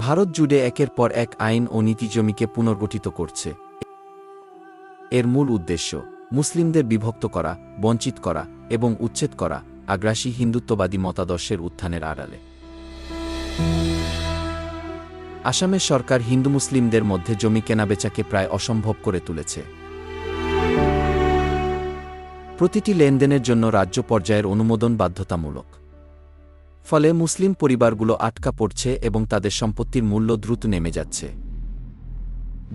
ভারত জুড়ে একের পর এক আইন ও নীতি জমিকে পুনর্গঠিত করছে। এর মূল উদ্দেশ্য, মুসলিমদের বিভক্ত করা, বঞ্চিত করা এবং উচ্ছেদ করা আগ্রাসী হিন্দুত্ববাদী মতাদর্শের উত্থানের আড়ালে। আসামের সরকার হিন্দু মুসলিমদের মধ্যে জমি কেনাবেচাকে প্রায় অসম্ভব করে তুলেছে। প্রতিটি লেনদেনের জন্য রাজ্য পর্যায়ের অনুমোদন বাধ্যতামূলক। ফলে মুসলিম পরিবারগুলো আটকা পড়ছে এবং তাদের সম্পত্তির মূল্য দ্রুত নেমে যাচ্ছে।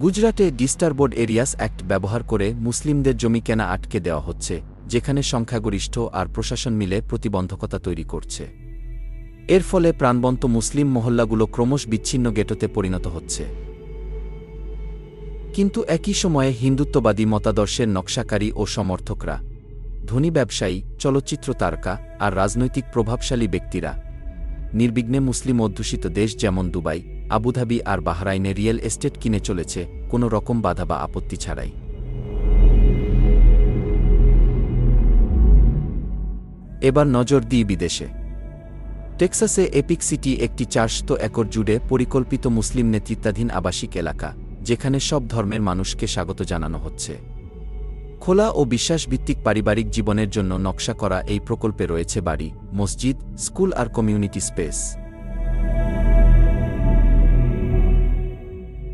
গুজরাটে ডিস্টারবোর্ড এরিয়াস অ্যাক্ট ব্যবহার করে মুসলিমদের জমি কেনা আটকে দেওয়া হচ্ছে, যেখানে সংখ্যাগরিষ্ঠ আর প্রশাসন মিলে প্রতিবন্ধকতা তৈরি করছে। এর ফলে প্রাণবন্ত মুসলিম মহল্লাগুলো ক্রমশ বিচ্ছিন্ন গেটোতে পরিণত হচ্ছে। কিন্তু একই সময়ে হিন্দুত্ববাদী মতাদর্শের নকশাকারী ও সমর্থকরা, ধনী ব্যবসায়ী চলচ্চিত্র তারকা আর রাজনৈতিক প্রভাবশালী ব্যক্তিরা নির্বিঘ্নে মুসলিম অধ্যুষিত দেশ যেমন দুবাই, আবুধাবি আর বাহরাইনে রিয়েল এস্টেট কিনে চলেছে কোনো রকম বাধা বা আপত্তি ছাড়াই। এবার নজর দিই বিদেশে। টেক্সাসে এপিক সিটি একটি চারশত একর জুড়ে পরিকল্পিত মুসলিম নেতৃত্বাধীন আবাসিক এলাকা, যেখানে সব ধর্মের মানুষকে স্বাগত জানানো হচ্ছে। খোলা ও বিশ্বাসভিত্তিক পারিবারিক জীবনের জন্য নকশা করা এই প্রকল্পে রয়েছে বাড়ি, মসজিদ, স্কুল আর কমিউনিটি স্পেস।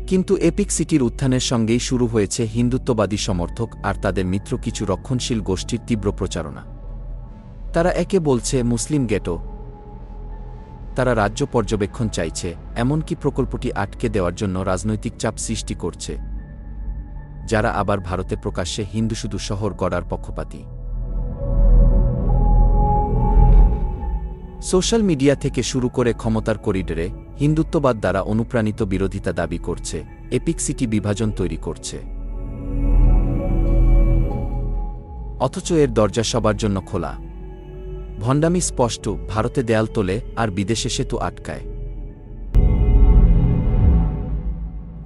কিন্তু এপিক সিটির উত্থানের সঙ্গেই শুরু হয়েছে হিন্দুত্ববাদী সমর্থক আর তাদের মিত্র কিছু রক্ষণশীল গোষ্ঠীর তীব্র প্রচারণা। তারা একে বলছে মুসলিম গেটো। তারা রাজ্য পর্যবেক্ষণ চাইছে, এমনকি প্রকল্পটি আটকে দেওয়ার জন্য রাজনৈতিক চাপ সৃষ্টি করছে। যারা আবার ভারতে প্রকাশ্যে হিন্দু শুধু শহর গড়ার পক্ষপাতী। সোশ্যাল মিডিয়া থেকে শুরু করে ক্ষমতার করিডরে হিন্দুত্ববাদ দ্বারা অনুপ্রাণিত বিরোধিতা দাবি করছে, এপিক সিটি বিভাজন তৈরি করছে। অথচ এর দরজা সবার জন্য খোলা। ভণ্ডামি স্পষ্ট, ভারতে দেয়াল তোলে আর বিদেশে সেতু আটকায়।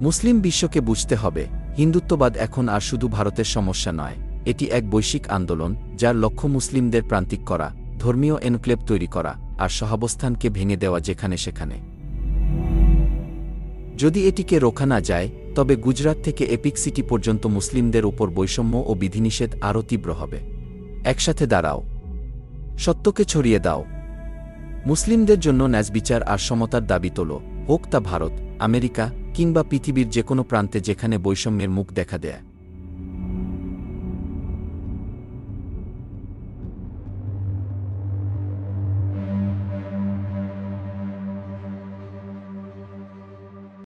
মুসলিম বিশ্বকে বুঝতে হবে, হিন্দুত্ববাদ এখন আর শুধু ভারতের সমস্যা নয়, এটি এক বৈশ্বিক আন্দোলন, যার লক্ষ্য মুসলিমদের প্রান্তিক করা, ধর্মীয় এনক্লেভ তৈরি করা, আর সহাবস্থানকে ভেঙে দেওয়া যেখানে সেখানে। যদি এটিকে রোখা না যায়, তবে গুজরাট থেকে এপিক সিটি পর্যন্ত মুসলিমদের উপর বৈষম্য ও বিধিনিষেধ আরও তীব্র হবে। একসাথে দাঁড়াও। সত্যকে ছড়িয়ে দাও। মুসলিমদের জন্য ন্যাজবিচার আর সমতার দাবি তোল, হোক তা ভারত, আমেরিকা কিংবা পৃথিবীর যে কোনো প্রান্তে যেখানে বৈষম্যের মুখ দেখা দেয়।